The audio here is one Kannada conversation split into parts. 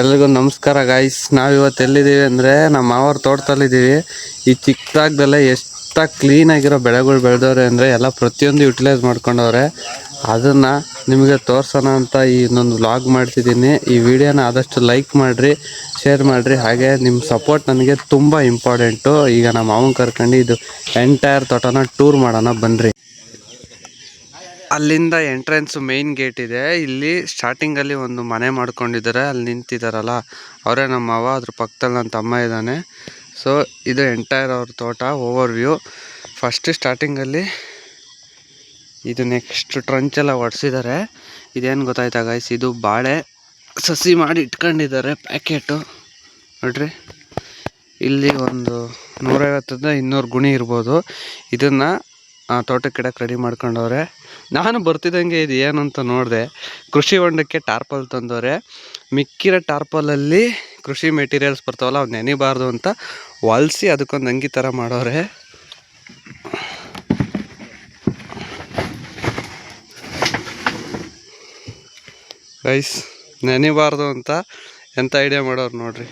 ಎಲ್ರಿಗೂ ನಮಸ್ಕಾರ ಗಾಯ್ಸ್ ನಾವು ಇವತ್ತು ಎಲ್ಲಿದ್ದೀವಿ ಅಂದರೆ ನಮ್ಮ ಮಾವರ ತೋಟದಲ್ಲಿದ್ದೀವಿ. ಈ ಚಿಕ್ಕದಾಗ್ದಲ್ಲೇ ಎಷ್ಟ ಕ್ಲೀನಾಗಿರೋ ಬೆಳೆಗಳು ಬೆಳೆದವ್ರೆ ಅಂದರೆ ಎಲ್ಲ ಪ್ರತಿಯೊಂದು ಯುಟಿಲೈಸ್ ಮಾಡ್ಕೊಂಡವ್ರೆ. ಅದನ್ನು ನಿಮಗೆ ತೋರಿಸೋಣ ಅಂತ ಈ ಇನ್ನೊಂದು ವ್ಲಾಗ್ ಮಾಡ್ತಿದ್ದೀನಿ. ಈ ವಿಡಿಯೋನ ಆದಷ್ಟು ಲೈಕ್ ಮಾಡಿರಿ ಶೇರ್ ಮಾಡಿರಿ. ಹಾಗೆ ನಿಮ್ಮ ಸಪೋರ್ಟ್ ನನಗೆ ತುಂಬ ಇಂಪಾರ್ಟೆಂಟು ಈಗ ನಮ್ಮ ಮಾವನ ಕರ್ಕೊಂಡು ಇದು ಎಂಟೈರ್ ತೋಟನ ಟೂರ್ ಮಾಡೋಣ ಬನ್ನಿರಿ ಅಲ್ಲಿಂದ ಎಂಟ್ರೆನ್ಸ್ ಮೇನ್ ಗೇಟ್ ಇದೆ. ಇಲ್ಲಿ ಸ್ಟಾರ್ಟಿಂಗ್ ಅಲ್ಲಿ ಒಂದು ಮನೆ ಮಾಡ್ಕೊಂಡಿದ್ದಾರೆ. ಅಲ್ಲಿ ನಿಂತಿದ್ದಾರಲ್ಲ ಅವರೇ ನಮ್ಮ ಮಾವ, ಅದ್ರ ಪಕ್ಕದಲ್ಲಿ ನನ್ನ ತಮ್ಮ ಇದ್ದಾನೆ. ಸೊ ಇದು ಎಂಟೈರ್ ಅವ್ರ ತೋಟ ಓವರ್ ವ್ಯೂ ಫಸ್ಟ್ ಸ್ಟಾರ್ಟಿಂಗಲ್ಲಿ ಇದು ನೆಕ್ಸ್ಟ್ ಟ್ರಂಚ್ ಎಲ್ಲ ಒಡಿಸಿದ್ದಾರೆ. ಇದೇನು ಗೊತ್ತಾಯ್ತಾ ಗೈಸ್ ಇದು ಬಾಳೆ ಸಸಿ ಮಾಡಿ ಇಟ್ಕೊಂಡಿದ್ದಾರೆ ಪ್ಯಾಕೆಟು ನೋಡ್ರಿ. ಇಲ್ಲಿ ಒಂದು ನೂರೈವತ್ತರಿಂದ ಇನ್ನೂರು ಗುಣಿ ಇರ್ಬೋದು. ಇದನ್ನು ತೋಟಕ್ಕೆ ಇಡಕ್ಕೆ ರೆಡಿ ಮಾಡ್ಕೊಂಡವ್ರೆ. ನಾನು ಬರ್ತಿದ್ದಂಗೆ ಇದು ಏನಂತ ನೋಡಿದೆ, ಕೃಷಿ ಹೊಂಡಕ್ಕೆ ಟಾರ್ಪಲ್ ತಂದವ್ರೆ. ಮಿಕ್ಕಿರೋ ಟಾರ್ಪಲಲ್ಲಿ ಕೃಷಿ ಮೆಟೀರಿಯಲ್ಸ್ ಬರ್ತಾವಲ್ಲ ಅವು ನೆನಿಬಾರ್ದು ಅಂತ ಹೊಲ್ಸಿ ಅದಕ್ಕೊಂದು ಅಂಗಿ ಥರ ಮಾಡೋರೆ. ರೈಸ್ ನೆನಿಬಾರ್ದು ಅಂತ ಎಂಥ ಐಡಿಯಾ ಮಾಡೋರು ನೋಡ್ರಿ.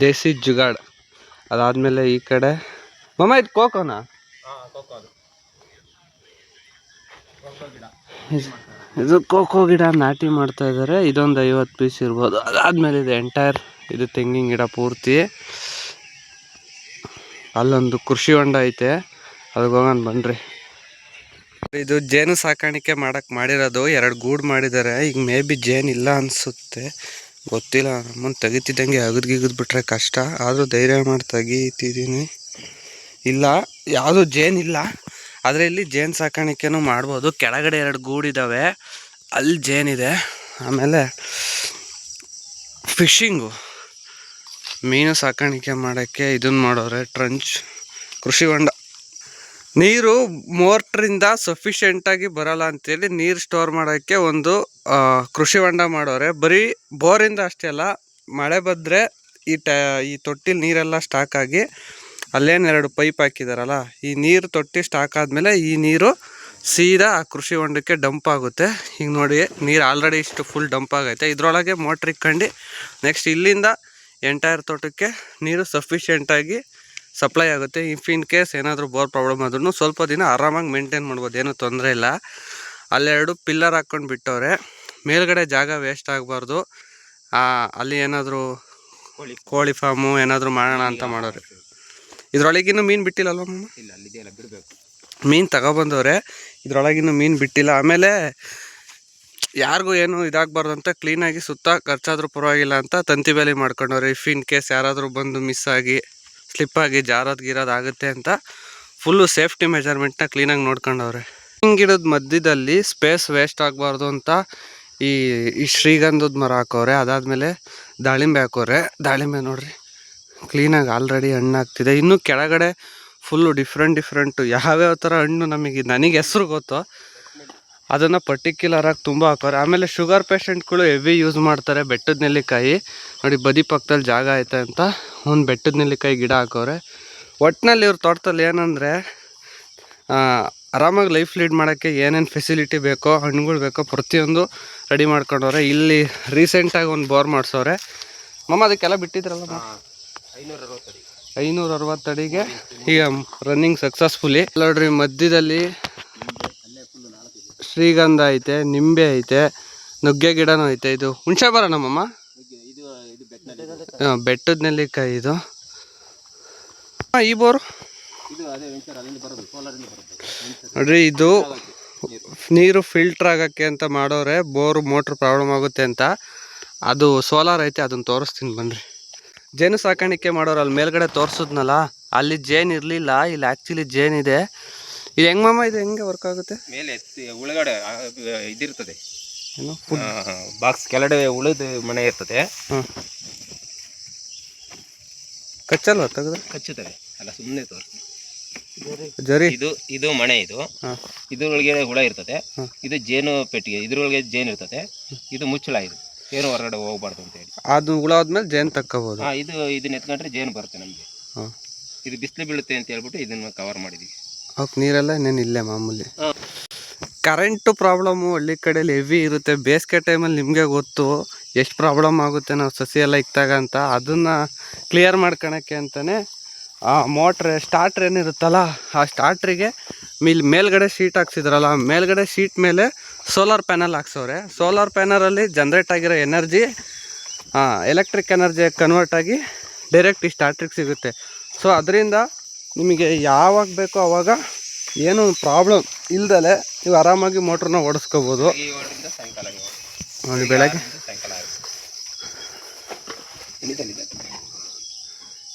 ದೇಸಿ ಜುಗಾಡ್. ಅದಾದ್ಮೇಲೆ ಈ ಕಡೆ ಮಮ್ಮ ಇದು ಕೋಕೋನಾ? ಇದು- ಕೋಕೋ ಗಿಡ ನಾಟಿ ಮಾಡ್ತಾ ಇದ್ದಾರೆ ಇದೊಂದು ಐವತ್ತು ಪೀಸ್ ಇರ್ಬೋದು. ಅದಾದ್ಮೇಲೆ ಇದು ಎಂಟೈರ್ ಇದು ತೆಂಗಿನ ಗಿಡ ಪೂರ್ತಿ. ಅಲ್ಲೊಂದು ಕೃಷಿ ಹೊಂಡ ಐತೆ. ಅದಕ್ಕೆ ಹೋಗೋಣ ಬನ್ರಿ. ಇದು ಜೇನು ಸಾಕಾಣಿಕೆ ಮಾಡಕ್ ಮಾಡಿರೋದು. ಎರಡು ಗೂಡು ಮಾಡಿದ್ದಾರೆ ಈಗ ಮೇ ಬಿ ಜೇನು ಇಲ್ಲ ಅನ್ಸುತ್ತೆ. ಗೊತ್ತಿಲ್ಲ. ನಮ್ಮನ್ನು ತೆಗಿತಿದ್ದಂಗೆ ಅಗದು ಗಿಗದು ಬಿಟ್ರೆ ಕಷ್ಟ. ಆದರೂ ಧೈರ್ಯ ಮಾಡಿ ತೆಗಿತಿದ್ದೀನಿ. ಇಲ್ಲ, ಯಾವುದು ಜೇನ್ ಇಲ್ಲ. ಆದರೆ ಇಲ್ಲಿ ಜೇನು ಸಾಕಾಣಿಕೆನೂ ಮಾಡ್ಬೋದು. ಕೆಳಗಡೆ ಎರಡು ಗೂಡಿದ್ದಾವೆ ಅಲ್ಲಿ ಜೇನಿದೆ ಆಮೇಲೆ ಫಿಶಿಂಗು. ಮೀನು ಸಾಕಾಣಿಕೆ ಮಾಡೋಕ್ಕೆ ಇದನ್ನು ಮಾಡೋರೆ. ಟ್ರಂಚ್, ಕೃಷಿ ಹೊಂಡ. ನೀರು ಮೋಟ್ರಿಂದ ಸಫಿಷಿಯೆಂಟಾಗಿ ಬರಲ್ಲ ಅಂತೇಳಿ ನೀರು ಸ್ಟೋರ್ ಮಾಡೋಕ್ಕೆ ಒಂದು ಕೃಷಿ ಹೊಂಡ ಮಾಡೋರೆ. ಬರೀ ಬೋರಿಂದ ಅಷ್ಟೇ ಅಲ್ಲ, ಮಳೆ ಬಂದರೆ ಈ ಟ, ಈ ತೊಟ್ಟಿಲಿ ನೀರೆಲ್ಲ ಸ್ಟಾಕ್ ಆಗಿ ಅಲ್ಲೇನು ಎರಡು ಪೈಪ್ ಹಾಕಿದಾರಲ್ಲ, ಈ ನೀರು ತೊಟ್ಟಿ ಸ್ಟಾಕ್ ಆದಮೇಲೆ ಈ ನೀರು ಸೀದಾ ಆ ಕೃಷಿ ಹೊಂಡಕ್ಕೆ ಡಂಪ್ ಆಗುತ್ತೆ. ಈಗ ನೋಡಿ, ನೀರು ಆಲ್ರೆಡಿ ಇಷ್ಟು ಫುಲ್ ಡಂಪ್ ಆಗೈತೆ. ಇದರೊಳಗೆ ಮೋಟ್ರ್ ಇಕ್ಕಂಡು ನೆಕ್ಸ್ಟ್ ಇಲ್ಲಿಂದ ಎಂಟೈರ್ ತೋಟಕ್ಕೆ ನೀರು ಸಫಿಷಿಯೆಂಟಾಗಿ ಸಪ್ಲೈ ಆಗುತ್ತೆ. ಇಫ್ ಇನ್ ಕೇಸ್ ಏನಾದರೂ ಬೋರ್ ಪ್ರಾಬ್ಲಮ್ ಆದ್ರೂ ಸ್ವಲ್ಪ ದಿನ ಆರಾಮಾಗಿ ಮೇಂಟೈನ್ ಮಾಡ್ಬೋದು. ಏನೂ ತೊಂದರೆ ಇಲ್ಲ. ಅಲ್ಲೆರಡು ಪಿಲ್ಲರ್ ಹಾಕ್ಕೊಂಡು ಬಿಟ್ಟವ್ರೆ. ಮೇಲ್ಗಡೆ ಜಾಗ ವೇಸ್ಟ್ ಆಗಬಾರ್ದು. ಅಲ್ಲಿ ಏನಾದರೂ ಕೋಳಿ ಫಾರ್ಮು ಏನಾದರೂ ಮಾಡೋಣ ಅಂತ ಮಾಡೋರು. ಇದ್ರೊಳಗಿನ್ನೂ ಮೀನು ಬಿಟ್ಟಿಲ್ಲಲ್ವ ಮೀನು ತಗೊಬಂದವ್ರೆ ಇದರೊಳಗಿನ್ನೂ ಮೀನು ಬಿಟ್ಟಿಲ್ಲ. ಆಮೇಲೆ ಯಾರಿಗೂ ಏನು ಇದಾಗಬಾರ್ದು ಅಂತ ಕ್ಲೀನಾಗಿ ಸುತ್ತ ಖರ್ಚಾದ್ರೂ ಪರವಾಗಿಲ್ಲ ಅಂತ ತಂತಿ ಬೇಲಿ ಮಾಡ್ಕೊಂಡವ್ರೆ. ಇಫ್ ಇನ್ ಕೇಸ್ ಯಾರಾದರೂ ಬಂದು ಮಿಸ್ ಆಗಿ ಸ್ಲಿಪ್ಪಾಗಿ ಜಾರೋದು ಗಿರೋದು ಆಗುತ್ತೆ ಅಂತ ಫುಲ್ಲು ಸೇಫ್ಟಿ ಮೆಜರ್ಮೆಂಟ್ನ ಕ್ಲೀನಾಗಿ ನೋಡ್ಕೊಂಡವ್ರೆ. ಗಿಡದ ಮಧ್ಯದಲ್ಲಿ ಸ್ಪೇಸ್ ವೇಸ್ಟ್ ಆಗಬಾರ್ದು ಅಂತ ಈ ಈ ಶ್ರೀಗಂಧದ ಮರ ಹಾಕವ್ರೆ ಅದಾದಮೇಲೆ ದಾಳಿಂಬೆ ಹಾಕೋರೆ. ದಾಳಿಂಬೆ ನೋಡ್ರಿ ಕ್ಲೀನಾಗಿ ಆಲ್ರೆಡಿ ಹಣ್ಣು ಆಗ್ತಿದೆ. ಇನ್ನು ಕೆಳಗಡೆ ಫುಲ್ಲು ಡಿಫ್ರೆಂಟ್ ಡಿಫ್ರೆಂಟು ಯಾವ್ಯಾವ ಥರ ಹಣ್ಣು ನಮಗೆ, ನನಗೆ ಹೆಸ್ರು ಗೊತ್ತು. ಅದನ್ನು ಪರ್ಟಿಕ್ಯುಲರಾಗಿ ತುಂಬ ಹಾಕೋರೆ. ಆಮೇಲೆ ಶುಗರ್ ಪೇಷಂಟ್ಗಳು ಹೆವಿ ಯೂಸ್ ಮಾಡ್ತಾರೆ. ಬೆಟ್ಟದ ನೆಲ್ಲಿಕಾಯಿ. ನೋಡಿ, ಬದಿ ಪಕ್ಕದಲ್ಲಿ ಜಾಗ ಐತೆ ಅಂತ ಒಂದು ಬೆಟ್ಟದ ನೆಲ್ಲಿಕಾಯಿ ಗಿಡ ಹಾಕೋರೆ. ಒಟ್ಟಿನಲ್ಲಿ ಇವ್ರ ತೋಟದಲ್ಲಿ ಏನಂದರೆ ಆರಾಮಾಗಿ ಲೈಫ್ ಲೀಡ್ ಮಾಡೋಕ್ಕೆ ಏನೇನು ಫೆಸಿಲಿಟಿ ಬೇಕೋ ಹಣ್ಣುಗಳು ಬೇಕೋ ಪ್ರತಿಯೊಂದು ರೆಡಿ ಮಾಡ್ಕೊಂಡವ್ರೆ. ಇಲ್ಲಿ ರೀಸೆಂಟಾಗಿ ಒಂದು ಬೋರ್ ಮಾಡಿಸೋರೆ ಮಮ್ಮ ಅದಕ್ಕೆಲ್ಲ ಬಿಟ್ಟಿದ್ರಲ್ಲ? ಐನೂರ ಅರವತ್ತು ಐನೂರ ಅರವತ್ತಡಿಗೆ ಈಗ ರನ್ನಿಂಗ್ ಸಕ್ಸಸ್ಫುಲಿ ನೋಡ್ರಿ ಮಧ್ಯದಲ್ಲಿ ಶ್ರೀಗಂಧ ಐತೆ, ನಿಂಬೆ ಐತೆ, ನುಗ್ಗೆ ಗಿಡನೂ ಐತೆ. ಇದು ಹುಣಸೆ ಬರ ನಮ್ಮಮ್ಮ ಬೆಟ್ಟದ ನೆಲ್ಲಿಕಾಯಿ ಇದು. ಈ ಬೋರು? ನೋಡ್ರಿ ಇದು ನೀರು ಫಿಲ್ಟರ್ ಆಗಕ್ಕೆ ಅಂತ ಮಾಡೋರೆ ಬೋರ್ ಮೋಟ್ರ್ ಪ್ರಾಬ್ಲಮ್ ಆಗುತ್ತೆ ಅಂತ. ಅದು ಸೋಲಾರ್ ಐತೆ ಅದನ್ನ ತೋರಿಸ್ತೀನಿ ಬನ್ರಿ. ಜೇನು ಸಾಕಾಣಿಕೆ ಮಾಡೋರು ಅಲ್ಲಿ ಮೇಲ್ಗಡೆ ತೋರಿಸಿದ್ನಲ್ಲ ಅಲ್ಲಿ ಜೇನ್ ಇರಲಿಲ್ಲ ಇಲ್ಲಿ ಆ್ಯಕ್ಚುಲಿ ಜೇನ್ ಇದೆ. ಇದು ಹೆಂಗ್ ಮಾಮ ಇದು ಹೆಂಗೆ ವರ್ಕ್ ಆಗುತ್ತೆ? ಮೇಲೆ ಒಳಗಡೆ ಇದಿರ್ತದೆ. ಏನು? ಬಾಕ್ಸ್ ಕೆಳಗಡೆ ಉಳಿದ ಮನೆ ಇರ್ತದೆ. ಕಚ್ಚಲ್ವಾ ತೆಗೆದ್ರೆ? ಕಚ್ಚುತ್ತದೆ. ಅಲ್ಲ ಸುಮ್ಮನೆ ತೋರಿಸಿ ಜರಿ? ಇದು ಇದು ಮನೆ ಇದು. ಇದ್ರೊಳಗೆ ಹುಳ ಇರ್ತದೆ. ಇದು ಜೇನು ಪೆಟ್ಟಿಗೆ ಇದ್ರೊಳಗೆ ಜೇನು ಇರ್ತದೆ. ಇದು ಮುಚ್ಚಳ ಇದು. ಏನು ಹೊರಗಡೆ ಹೋಗ್ಬಾರ್ದು ಅಂತ ಹೇಳಿ. ಅದು ಹುಳ ಆದ್ಮೇಲೆ ಜೇನು ತಕ್ಕಬಹುದು ಹಾ ಇದು ಇದನ್ನ ಎತ್ಕೊಂಡ್ರೆ ಜೇನು ಬರುತ್ತೆ ನಮಗೆ. ಇದು ಬಿಸಿಲು ಬೀಳುತ್ತೆ ಅಂತ ಹೇಳ್ಬಿಟ್ಟು ಇದನ್ನ ಕವರ್ ಮಾಡಿದೀವಿ. ಅವಕ್ಕೆ ನೀರೆಲ್ಲ ಇನ್ನೇನು ಇಲ್ಲೇ ಮಾಮೂಲಿ. ಕರೆಂಟು ಪ್ರಾಬ್ಲಮ್ಮು ಹಳ್ಳಿ ಕಡೆಯಲ್ಲಿ ಹೆವಿ ಇರುತ್ತೆ. ಬೇಸಿಗೆ ಟೈಮಲ್ಲಿ ನಿಮಗೆ ಗೊತ್ತು ಎಷ್ಟು ಪ್ರಾಬ್ಲಮ್ ಆಗುತ್ತೆ ನಾವು ಸಸಿ ಎಲ್ಲ ಇಕ್ತಾಗ ಅಂತ. ಅದನ್ನು ಕ್ಲಿಯರ್ ಮಾಡ್ಕೊಳಕ್ಕೆ ಅಂತಲೇ ಆ ಮೋಟ್ರ್ ಸ್ಟಾರ್ಟ್ರ್ ಏನಿರುತ್ತಲ್ಲ ಆ ಸ್ಟಾರ್ಟ್ರಿಗೆ ಇಲ್ಲಿ ಮೇಲ್ಗಡೆ ಶೀಟ್ ಹಾಕ್ಸಿದ್ರಲ್ಲ ಮೇಲ್ಗಡೆ ಶೀಟ್ ಮೇಲೆ ಸೋಲಾರ್ ಪ್ಯಾನಲ್ ಹಾಕ್ಸವ್ರೆ. ಸೋಲಾರ್ ಪ್ಯಾನಲಲ್ಲಿ ಜನ್ರೇಟ್ ಆಗಿರೋ ಎನರ್ಜಿ ಎಲೆಕ್ಟ್ರಿಕ್ ಎನರ್ಜಿ ಕನ್ವರ್ಟ್ ಆಗಿ ಡೈರೆಕ್ಟ್ ಈ ಸ್ಟಾರ್ಟ್ರಿಗೆ ಸಿಗುತ್ತೆ. ಸೊ ಅದರಿಂದ ನಿಮಗೆ ಯಾವಾಗ ಬೇಕೋ ಆವಾಗ ಏನು ಪ್ರಾಬ್ಲಮ್ ಇಲ್ದಲೆ ನೀವು ಆರಾಮಾಗಿ ಮೋಟ್ರನ್ನ ಓಡಿಸ್ಕೋಬೋದು. ನೋಡಿ ಬೆಳಗ್ಗೆ ಆರರಿಂದ ಸಾಯಂಕಾಲ ಆರು. ಇಲ್ಲಿದೆ, ಇಲ್ಲಿದೆ.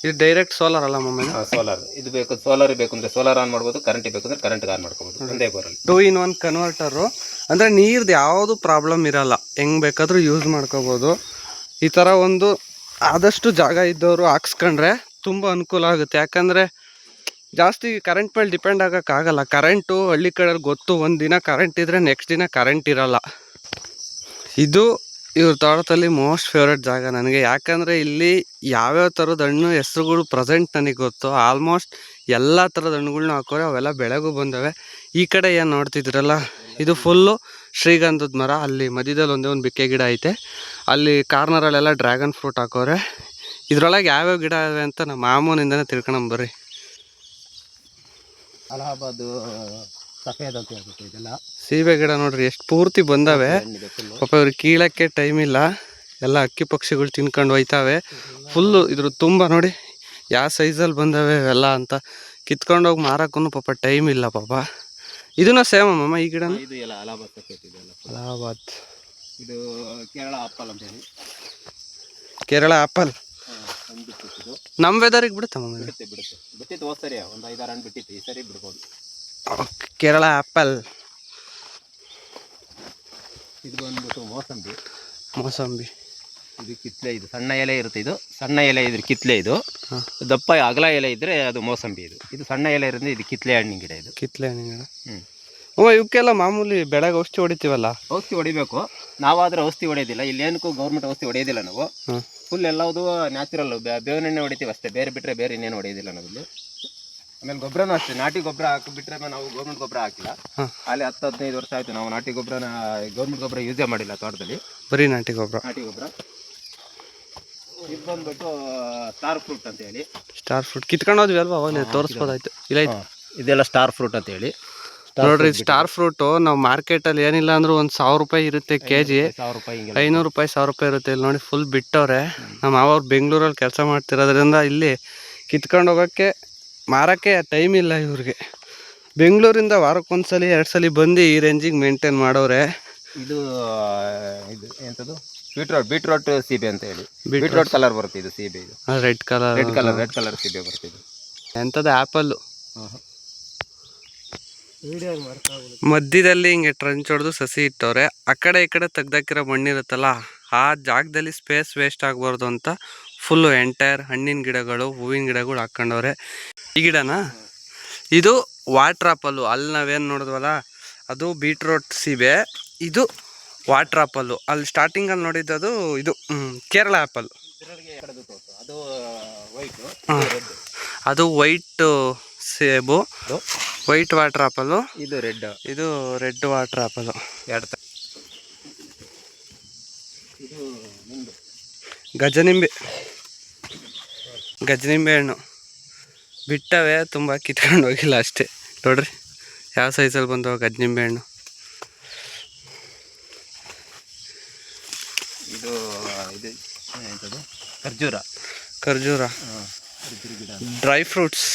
ಇದು ಡೈರೆಕ್ಟ್ ಸೋಲಾರ್ ಅಲ್ಲ ಮಮ್ಮಿ ಸೋಲಾರ್ ಇದು ಬೇಕು ಸೋಲಾರ್ ಬೇಕು ಅಂದ್ರೆ ಸೋಲಾರ್ ಆನ್ ಮಾಡ್ಬೋದು ಕರೆಂಟ್ ಬೇಕು ಅಂದ್ರೆ ಕರೆಂಟ್ ಆನ್ ಮಾಡ್ಕೋಬಹುದು ಒಂದೇ ಬೋರಲ್ಲಿ ಟೂ ಇನ್ ಒನ್ ಕನ್ವರ್ಟರು ಅಂದ್ರೆ ನೀರ್ದು ಯಾವುದು ಪ್ರಾಬ್ಲಮ್ ಇರಲ್ಲ. ಹೆಂಗ್ ಬೇಕಾದರೂ ಯೂಸ್ ಮಾಡ್ಕೋಬಹುದು ಈ ಥರ ಒಂದು ಆದಷ್ಟು ಜಾಗ ಇದ್ದವರು ಹಾಕ್ಸ್ಕೊಂಡ್ರೆ ತುಂಬ ಅನುಕೂಲ ಆಗುತ್ತೆ. ಯಾಕಂದರೆ ಜಾಸ್ತಿ ಕರೆಂಟ್ ಮೇಲೆ ಡಿಪೆಂಡ್ ಆಗೋಕ್ಕಾಗಲ್ಲ ಕರೆಂಟು ಹಳ್ಳಿ ಕಡೆಯಲ್ಲಿ ಗೊತ್ತು. ಒಂದು ದಿನ ಕರೆಂಟ್ ಇದ್ದರೆ ನೆಕ್ಸ್ಟ್ ದಿನ ಕರೆಂಟ್ ಇರಲ್ಲ. ಇದು ಇವ್ರ ತೋಟದಲ್ಲಿ ಮೋಸ್ಟ್ ಫೇವ್ರೆಟ್ ಜಾಗ ನನಗೆ. ಯಾಕಂದರೆ ಇಲ್ಲಿ ಯಾವ್ಯಾವ ಥರದ ಹಣ್ಣು ಹೆಸ್ರುಗಳು ಪ್ರೆಸೆಂಟ್ ನನಗೆ ಗೊತ್ತು. ಆಲ್ಮೋಸ್ಟ್ ಎಲ್ಲ ಥರದ ಹಣ್ಣುಗಳ್ನ ಹಾಕೋರೆ, ಅವೆಲ್ಲ ಬೆಳೆಗೂ ಬಂದವೆ. ಈ ಕಡೆ ಏನು ನೋಡ್ತಿದ್ರಲ್ಲ ಇದು ಫುಲ್ಲು ಶ್ರೀಗಂಧದ ಮರ. ಅಲ್ಲಿ ಮಧ್ಯದಲ್ಲಿ ಒಂದೇ ಒಂದು ಬಿಕ್ಕೆ ಗಿಡ ಐತೆ. ಅಲ್ಲಿ ಕಾರ್ನರಲ್ಲೆಲ್ಲ ಡ್ರ್ಯಾಗನ್ ಫ್ರೂಟ್ ಹಾಕೋರೆ. ಇದರೊಳಗೆ ಯಾವ್ಯಾವ ಗಿಡ ಇವೆ ಅಂತ ನಮ್ಮ ಮಾಮೂನಿಂದನೇ ತಿಳ್ಕೊಂಬರ್ರಿ ಅಲಹಾಬಾದ್ ಸಫೇದ್ ಅಂತ ಹೇಳ್ಬಿಟ್ಟು ಇದೆಲ್ಲ. ಸೀಬೆ ಗಿಡ ನೋಡ್ರಿ ಎಷ್ಟು ಪೂರ್ತಿ ಬಂದಾವೆ. ಹಣ್ಣಿದೆ ಫುಲ್ಲು ಪಾಪ ಇವ್ರಿಗೆ ಕೀಳಕ್ಕೆ ಟೈಮ್ ಇಲ್ಲ. ಎಲ್ಲ ಅಕ್ಕಿ ಪಕ್ಷಿಗಳು ತಿನ್ಕೊಂಡು ಹೋಯ್ತಾವೆ. ಫುಲ್ಲು ಇದ್ರ ತುಂಬ ನೋಡಿ ಯಾವ ಸೈಜಲ್ಲಿ ಬಂದಾವೆ ಇವೆಲ್ಲ ಅಂತ ಕಿತ್ಕೊಂಡೋಗಿ ಮಾರಕ್ಕೂ ಪಾಪ ಟೈಮ್ ಇಲ್ಲ ಪಾಪ. ಇದನ್ನ ಸೇಮ್ ಅಮ್ಮಮ್ಮ ಈ ಗಿಡ ಇದು ಎಲ್ಲ ಅಲಹಾಬಾದ್ ಸಫೇದ್ ಇದೆಲ್ಲ ಅಲಹಾಬಾದ್ ಇದು ಕೇರಳ ಆಪಲ್ ಅಂತ ಹೇಳಿ. ಕೇರಳ ಆಪಲ್? ಹಾ, ಹಣ್ಣು ಬಿಟ್ಟಿತ್ತು ಇದು ನಮ್ಮ ವೆದರಿಗೆ ಬಿಡುತ್ತಮ್ಮ ಬಿಡುತ್ತೆ ಬಿಡುತ್ತೆ. ಬಿಟ್ಟಿತ್ತು ಹೋಗ್ತಾರೆ ಸರಿ ಒಂದು ಐದಾರು ಹಣ್ಣು ಬಿಟ್ಟಿತ್ತು ಈ ಸರಿ ಬಿಡ್ಬೋದು. ಕೇರಳ ಆ್ಯಪಲ್ ಇದು ಬಂದ್ಬಿಟ್ಟು ಮೋಸಂಬಿ. ಮೋಸಂಬಿ. ಇದು ಕಿತ್ಲೆ ಇದು ಸಣ್ಣ ಎಲೆ ಇರುತ್ತೆ ಇದು. ಸಣ್ಣ ಎಲೆ ಇದ್ರೆ ಕಿತ್ಲೆ ಇದು. ದಪ್ಪ ಅಗಲ ಎಲೆ ಇದ್ರೆ ಅದು ಮೋಸಂಬಿ ಇದು. ಇದು ಸಣ್ಣ ಎಲೆ ಇರೋದ್ರಿಂದ ಇದು ಕಿತ್ಲೆ ಹಣ್ಣಿನ ಗಿಡ ಇದು. ಕಿತ್ಲೆ ಹಣ್ಣಿನ ಗಿಡ. ಹ್ಞೂ ಓ ಇವಕ್ಕೆಲ್ಲ ಮಾಮೂಲಿ ಬೆಳಗ್ಗೆ ಔಷಧಿ ಹೊಡಿತೀವಲ್ಲ? ಔಷಧಿ ಹೊಡಿಬೇಕು. ನಾವಾದ್ರೆ ಔಷಧಿ ಹೊಡೆಯೋದಿಲ್ಲ. ಇಲ್ಲಿ ಏನಕ್ಕೂ ಗೌರ್ಮೆಂಟ್ ಔಷಧಿ ಹೊಡೆಯೋದಿಲ್ಲ ನಾವು. ಫುಲ್ ಎಲ್ಲವುದು ನ್ಯಾಚುರಲ್ ಬೇವಿನ ಎಣ್ಣೆ ಹೊಡಿತೀವಿ ಅಷ್ಟೇ. ಬೇರೆ ಬಿಟ್ಟರೆ ಬೇರೆ ಇನ್ನೇನು ಹೊಡೆಯೋದಿಲ್ಲ ನಾವಿಲ್ಲಿ. ಆಮೇಲೆ ಗೊಬ್ಬರನೂ ಅಷ್ಟೇ ನಾಟಿ ಗೊಬ್ಬರ ಹಾಕಿಬಿಟ್ರೆ ನಾವು ಗೌರ್ಮೆಂಟ್ ಗೊಬ್ಬರ ಹಾಕಿಲ್ಲ. ಅಲ್ಲಿ ಹತ್ತು ಹದಿನೈದು ವರ್ಷ ಆಯಿತು ನಾವು ನಾಟಿ ಗೊಬ್ಬರನ ಗೌರ್ಮೆಂಟ್ ಗೊಬ್ಬರ ಯೂಸೇ ಮಾಡಿಲ್ಲ ತೋಟದಲ್ಲಿ. ಬರೀ ನಾಟಿ ಗೊಬ್ಬರ ನಾಟಿ ಗೊಬ್ಬರ ಇದು ಬಂದ್ಬಿಟ್ಟು ಸ್ಟಾರ್ ಫ್ರೂಟ್ ಅಂತ ಹೇಳಿ. ಸ್ಟಾರ್ ಫ್ರೂಟ್ ಕಿತ್ಕೊಂಡು ಹೋದ್ವಿ ಅಲ್ವಾ ಅವನೇ ತೋರಿಸ್ಬೋದಾಯ್ತು. ಇಲ್ಲ ಇದೆಲ್ಲ ಸ್ಟಾರ್ ಫ್ರೂಟ್ ಅಂತ ಹೇಳಿ. ನೋಡ್ರಿ ಸ್ಟಾರ್ ಫ್ರೂಟು ನಾವು ಮಾರ್ಕೆಟಲ್ಲಿ ಏನಿಲ್ಲ ಅಂದ್ರೂ ಒಂದು ಸಾವಿರ ರೂಪಾಯಿ ಇರುತ್ತೆ ಕೆ ಜಿ ಐನೂರು ರೂಪಾಯಿ ಸಾವಿರ ರೂಪಾಯಿ ಇರುತ್ತೆ. ಇಲ್ಲಿ ನೋಡಿ ಫುಲ್ ಬಿಟ್ಟವ್ರೆ. ನಮ್ಮ ಅವ್ರು ಬೆಂಗಳೂರಲ್ಲಿ ಕೆಲಸ ಮಾಡ್ತಿರೋದ್ರಿಂದ ಇಲ್ಲಿ ಕಿತ್ಕೊಂಡು ಹೋಗೋಕ್ಕೆ ಮಾರೋಕ್ಕೆ ಟೈಮ್ ಇಲ್ಲ ಇವ್ರಿಗೆ. ಬೆಂಗಳೂರಿಂದ ವಾರಕ್ಕೊಂದ್ಸಲಿ ಎರಡು ಸಲ ಬಂದು ಈ ರೇಂಜಿಗೆ ಮೇಂಟೈನ್ ಮಾಡೋರೆ. ಇದು ಇದು ಎಂಥದ್ದು ಬೀಟ್ರೋಟ್ ಬೀಟ್ರೋಟ್ ಸೀಬೆ ಅಂತ ಹೇಳಿ. ಬೀಟ್ರೋಟ್ ಕಲರ್ ಬರುತ್ತೆ ಇದು ಸೀಬೆ ಇದು. Red colour red colour red colour ಸೀಬೆ ಬರುತ್ತೆ ಇದು. ಎಂಥದ್ದು ಆ್ಯಪಲ್ಲು ಮಧ್ಯದಲ್ಲಿ ಹಿಂಗೆ ಟ್ರಂಚ್ ಹೊಡೆದು ಸಸಿ ಇಟ್ಟವ್ರೆ. ಆ ಕಡೆ ಈ ಕಡೆ ತೆಗ್ದಾಕಿರೋ ಮಣ್ಣಿರುತ್ತಲ್ಲ ಆ ಜಾಗದಲ್ಲಿ ಸ್ಪೇಸ್ ವೇಸ್ಟ್ ಆಗಬಾರ್ದು ಅಂತ ಫುಲ್ಲು ಎಂಟೈರ್ ಹಣ್ಣಿನ ಗಿಡಗಳು ಹೂವಿನ ಗಿಡಗಳು ಹಾಕೊಂಡವ್ರೆ ಈ ಗಿಡನಾ ಇದು ವಾಟ್ರ್ ಆಪಲ್ಲು ಅಲ್ಲಿ ನಾವೇನು ನೋಡಿದ್ವಲ್ಲ ಅದು ಬೀಟ್ರೋಟ್ ಸೀಬೆ ಇದು ವಾಟ್ರ್ ಆಪಲ್ಲು ಅಲ್ಲಿ ಸ್ಟಾರ್ಟಿಂಗಲ್ಲಿ ನೋಡಿದ್ದದು ಇದು ಕೇರಳ ಆ್ಯಪಲ್ ಅದು ವೈಟ್ ಹಾಂ ಅದು ವೈಟ್ ಸೇಬು ವೈಟ್ ವಾಟ್ರ್ ಆಪಲ್ಲು ಇದು ರೆಡ್ ಇದು ರೆಡ್ ವಾಟ್ರ್ ಆಪಲ್ಲು ಎರಡು ತ- ಇದು ನಿಂಬೆ ಗಜನಿಂಬೆ. ಗಜನಿಂಬೆ ಹಣ್ಣು. ಬಿಟ್ಟವೆ ತುಂಬ ಕಿತ್ಕೊಂಡು ಹೋಗಿಲ್ಲ ಅಷ್ಟೇ. ನೋಡ್ರಿ ಯಾವ ಸೈಜಲ್ಲಿ ಬಂದವ ಗಜನಿಂಬೆ ಹಣ್ಣು. ಇದು ಖರ್ಜೂರ. ಖರ್ಜೂರ. ಡ್ರೈ ಫ್ರೂಟ್ಸ್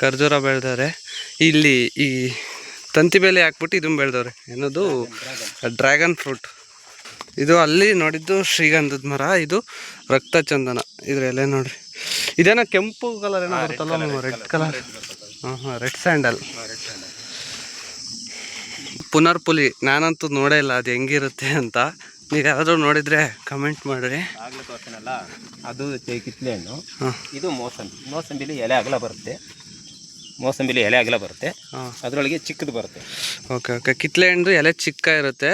ಖರ್ಜೂರ ಬೆಳೆದವ್ರೆ. ಇಲ್ಲಿ ಈ ತಂತಿ ಬೇಲೆ ಹಾಕ್ಬಿಟ್ಟು ಇದನ್ನು ಬೆಳೆದವ್ರೆ. ಏನದು? ಡ್ರ್ಯಾಗನ್ ಫ್ರೂಟ್ ಇದು ಅಲ್ಲಿ ನೋಡಿದ್ದು ಶ್ರೀಗಂಧದ ಮರ ಇದು ರಕ್ತ ಚಂದನ. ಇದ್ರ ಎಲೆ ನೋಡ್ರಿ. ಇದೇನೋ ಕೆಂಪು ಕಲರ್ ಏನೋ ಬರುತ್ತಲ್ಲ ರೆಡ್ ಕಲರ್ ಹಾಂ ಹಾಂ ರೆಡ್ ಸ್ಯಾಂಡಲ್ ಪುನರ್ಪುಲಿ ನಾನಂತೂ ನೋಡೇ ಇಲ್ಲ ಅದು ಹೆಂಗಿರುತ್ತೆ ಅಂತ. ನೀವು ಯಾರಾದರೂ ನೋಡಿದರೆ ಕಮೆಂಟ್ ಮಾಡಿರಿ. ಆಗಲೇ ತೋರ್ತೀನಲ್ಲ ಅದು ಕಿತ್ಲೆ ಹಣ್ಣು. ಇದು ಮೋಸಂಬಿ. ಮೋಸಂಬಿಲಿ ಎಲೆ ಅಗಲ ಬರುತ್ತೆ. ಮೋಸಂಬಿಲಿ ಎಲೆ ಅಗಲ ಬರುತ್ತೆ. ಅದರೊಳಗೆ ಚಿಕ್ಕದು ಬರುತ್ತೆ. Okay okay. ಕಿತ್ಲೆ ಹಣ್ಣು ಎಲೆ ಚಿಕ್ಕ ಇರುತ್ತೆ.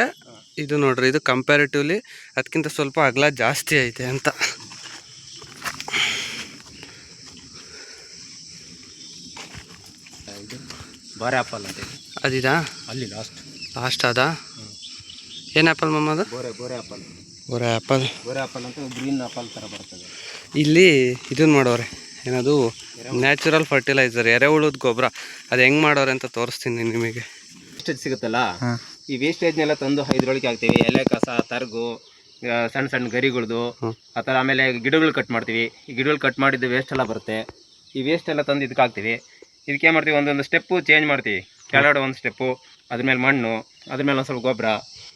ಇದು ನೋಡ್ರಿ ಇದು ಕಂಪ್ಯಾರಿಟಿವ್ಲಿ ಅದಕ್ಕಿಂತ ಸ್ವಲ್ಪ ಅಗಲ ಜಾಸ್ತಿ ಐತೆ ಅಂತ. ಬಾರೆ ಆಪಲ್ ಅಂತ ಅದಿದಾ? ಅಲ್ಲಿ ಲಾಸ್ಟ್ ಲಾಸ್ಟ್ ಅದ? ಏನು ಆ್ಯಪಲ್ ಮಮ್ಮ ಅದು? ಬೋರೆ ಬೋರೆ ಆ್ಯಪಲ್ ಬೋರೆ ಆ್ಯಪಲ್ ಬೋರೆ ಆಪಲ್ ಅಂತ ಗ್ರೀನ್ ಆ್ಯಪಲ್ ಥರ ಬರ್ತದೆ. ಇಲ್ಲಿ ಇದನ್ನ ಮಾಡೋರೆ ಏನದು? ನ್ಯಾಚುರಲ್ ಫರ್ಟಿಲೈಸರ್ ಎರೆಹುಳದ ಗೊಬ್ಬರ ಅದು ಹೆಂಗೆ ಮಾಡೋರೆ ಅಂತ ತೋರಿಸ್ತೀನಿ ನಿಮಗೆ. ಸಿಗುತ್ತಲ್ಲ? ಈ ವೇಸ್ಟೇಜ್ನೆಲ್ಲ ತಂದು ಇದ್ರೊಳಗೆ ಹಾಕ್ತೀವಿ. ಎಲೆ ಕಸ ತರ್ಗು ಸಣ್ಣ ಸಣ್ಣ ಗರಿಗಳ್ದು. ಆ ಥರ ಆಮೇಲೆ ಗಿಡಗಳು ಕಟ್ ಮಾಡ್ತೀವಿ. ಈ ಗಿಡಗಳು ಕಟ್ ಮಾಡಿದ್ದು ವೇಸ್ಟ್ ಎಲ್ಲ ಬರುತ್ತೆ. ಈ ವೇಸ್ಟ್ ಎಲ್ಲ ತಂದು ಇದಕ್ಕೆ ಹಾಕ್ತೀವಿ. ಇದಕ್ಕೆ ಏನು ಮಾಡ್ತೀವಿ? ಒಂದೊಂದು ಸ್ಟೆಪ್ಪು ಚೇಂಜ್ ಮಾಡ್ತೀವಿ. ಕೆಳಗಡೆ ಒಂದು ಸ್ಟೆಪ್ಪು ಅದ್ರ ಮೇಲೆ ಮಣ್ಣು ಅದ್ರ ಮೇಲೆ ಒಂದು ಸ್ವಲ್ಪ ಗೊಬ್ಬರ